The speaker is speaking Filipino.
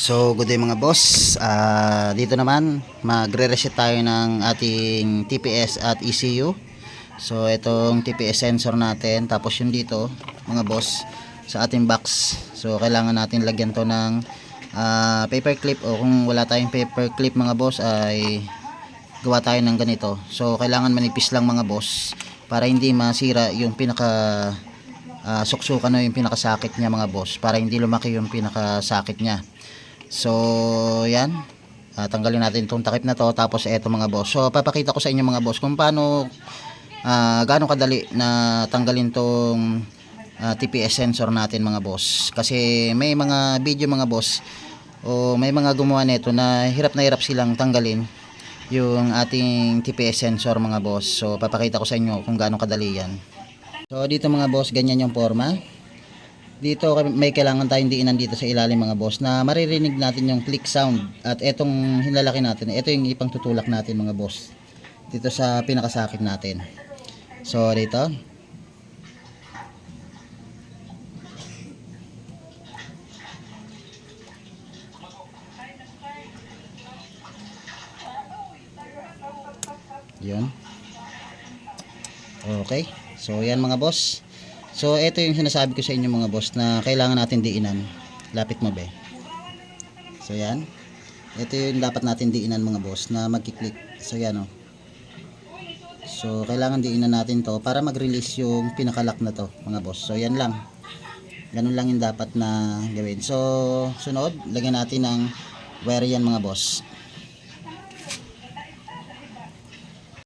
So, good day mga boss. Ah, dito naman, magre-reset tayo ng ating TPS at ECU. So, itong TPS sensor natin. Tapos yung dito, mga boss, sa ating box. So, kailangan natin lagyan to ng ah, paper clip o kung wala tayong paper clip mga boss ay gawa tayo ng ganito. So, kailangan manipis lang mga boss para hindi masira yung pinaka ah, suksukan na yung pinakasakit niya mga boss para hindi lumaki yung pinakasakit niya. So, yan. Ah, tanggalin natin itong takip na to tapos eto mga boss. So, papakita ko sa inyo mga boss kung paano ah gaano kadali na tanggalin tong ah, TPS sensor natin mga boss. Kasi may mga video mga boss o may mga gumawa nito na hirap na hirap silang tanggalin yung ating TPS sensor mga boss. So, papakita ko sa inyo kung gaano kadali yan. So, dito mga boss, ganyan yung forma dito may kailangan tayong diinan dito sa ilalim mga boss na maririnig natin yung click sound. At etong hinlalaki natin ito yung ipang tutulak natin mga boss dito sa pinakasakit natin. So dito yun. Okay. So yan mga boss So, ito yung sinasabi ko sa inyo mga boss na kailangan natin diinan. Lapit mo be. So, yan. Ito yung dapat natin diinan mga boss na magkiklik. So, yan o. So, kailangan diinan natin to para mag-release yung pinakalock na to mga boss. So, yan lang. Ganun lang yung dapat na gawin. So, sunod, lagyan natin ng wire yan mga boss.